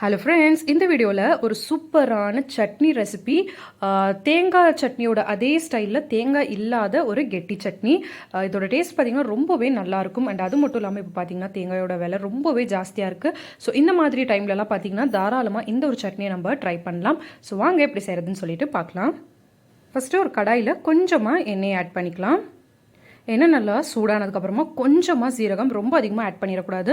Hello friends இந்த வீடியோவில் ஒரு சூப்பரான சட்னி ரெசிபி தேங்காய் சட்னியோட அதே ஸ்டைலில் தேங்காய் இல்லாத ஒரு கெட்டி சட்னி. இதோட டேஸ்ட் பார்த்திங்கன்னா ரொம்பவே நல்லாயிருக்கும் அண்ட் அது மட்டும் இல்லாமல் இப்போ பார்த்தீங்கன்னா தேங்காயோட விலை ரொம்பவே ஜாஸ்தியாக இருக்குது ஸோ இந்த மாதிரி டைம்லலாம் பார்த்தீங்கன்னா தாராளமாக இந்த ஒரு சட்னியை நம்ம ட்ரை பண்ணலாம். ஸோ வாங்க எப்படி செய்கிறதுன்னு சொல்லிட்டு பார்க்கலாம் ஃபஸ்ட்டு ஒரு கடாயில் கொஞ்சமாக எண்ணெய் ஆட் பண்ணிக்கலாம். என்ன நல்லா சூடானதுக்கப்புறமா கொஞ்சமாக சீரகம் ரொம்ப அதிகமாக ஆட் பண்ணிடக்கூடாது.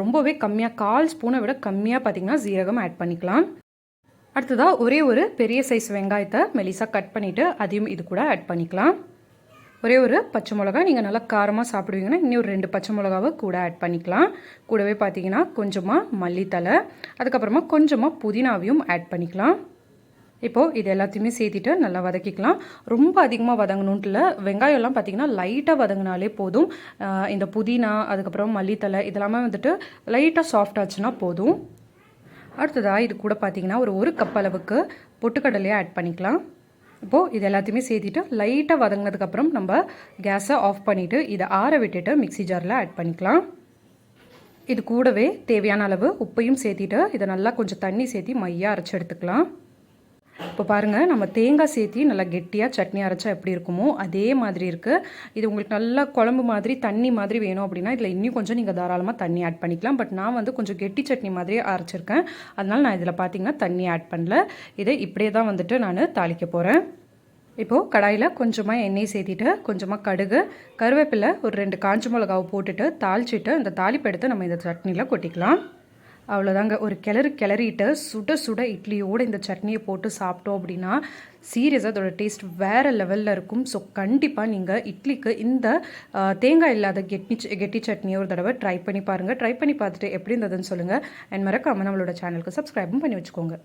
ரொம்பவே கம்மியாக கால் ஸ்பூனை விட கம்மியாக பார்த்தீங்கன்னா சீரகம் ஆட் பண்ணிக்கலாம். அடுத்ததாக ஒரே ஒரு பெரிய சைஸ் வெங்காயத்தை மெலிசாக கட் பண்ணிவிட்டு அதையும் இது கூட ஆட் பண்ணிக்கலாம். ஒரே ஒரு பச்சை மிளகா நீங்கள் நல்லா காரமாக சாப்பிடுவீங்கன்னா இன்னும் ஒரு ரெண்டு பச்சை மிளகாவை கூட ஆட் பண்ணிக்கலாம். கூடவே பார்த்தீங்கன்னா கொஞ்சமாக மல்லித்தலை அதுக்கப்புறமா கொஞ்சமாக புதினாவையும் ஆட் பண்ணிக்கலாம். இப்போது இது எல்லாத்தையுமே சேர்த்திட்டு நல்லா வதக்கிக்கலாம். ரொம்ப அதிகமாக வதங்கணுன்ட்டு இல்லை வெங்காயம்லாம் பார்த்தீங்கன்னா லைட்டாக வதங்கினாலே போதும். இந்த புதினா அதுக்கப்புறம் மல்லித்தலை இதெல்லாமே வந்துட்டு லைட்டாக சாஃப்ட் ஆச்சுன்னா போதும். அடுத்ததாக இது கூட பார்த்தீங்கன்னா ஒரு ஒரு கப் அளவுக்கு பொட்டுக்கடலையை ஆட் பண்ணிக்கலாம். இப்போது இது எல்லாத்தையுமே சேர்த்திட்டு லைட்டாக வதங்கினதுக்கப்புறம் நம்ம கேஸை ஆஃப் பண்ணிவிட்டு இதை ஆற விட்டுட்டு மிக்ஸி ஜாரில் ஆட் பண்ணிக்கலாம். இது கூடவே தேவையான அளவு உப்பையும் சேர்த்திட்டு இதை நல்லா கொஞ்சம் தண்ணி சேர்த்தி மையாக அரைச்சி எடுத்துக்கலாம். இப்போ பாருங்கள் நம்ம தேங்காய் சேர்த்தி நல்லா கெட்டியாக சட்னி அரைச்சா எப்படி இருக்குமோ அதே மாதிரி இருக்குது இது உங்களுக்கு நல்லா குழம்பு மாதிரி தண்ணி மாதிரி வேணும் அப்படின்னா இதில் இன்னும் கொஞ்சம் நீங்கள் தாராளமாக தண்ணி ஆட் பண்ணிக்கலாம். பட் நான் வந்து கொஞ்சம் கெட்டி சட்னி மாதிரியே அரைச்சிருக்கேன். அதனால் நான் இதில் பார்த்தீங்கன்னா தண்ணி ஆட் பண்ணல. இதை இப்படியே தான் வந்துட்டு நான் தாளிக்க போகிறேன் இப்போது கடாயில் கொஞ்சமாக எண்ணெய் சேர்த்திட்டு கொஞ்சமாக கடுகு கருவேப்பிலை ஒரு ரெண்டு காஞ்ச மிளகாவை போட்டுட்டு தாளிச்சிட்டு இந்த தாளிப்பு எடுத்து நம்ம இந்த சட்னியில் கொட்டிக்கலாம். அவ்வளோதாங்க ஒரு கிளறு கிளறிட்டு சுட சுட இட்லியோடு இந்த சட்னியை போட்டு சாப்பிட்டோம் அப்படின்னா சீரியஸாக அதோட டேஸ்ட் வேறு லெவலில் இருக்கும். ஸோ கண்டிப்பாக நீங்கள் இட்லிக்கு இந்த தேங்காய் இல்லாத கெட்டி கெட்டி சட்னியை ஒரு தடவை ட்ரை பண்ணி பாருங்கள் ட்ரை பண்ணி பார்த்துட்டு எப்படி இருந்ததுன்னு சொல்லுங்கள் அண்ட் மறக்காமல் நம்மளோட சேனலுக்கு சப்ஸ்கிரைபும் பண்ணி வச்சுக்கோங்க.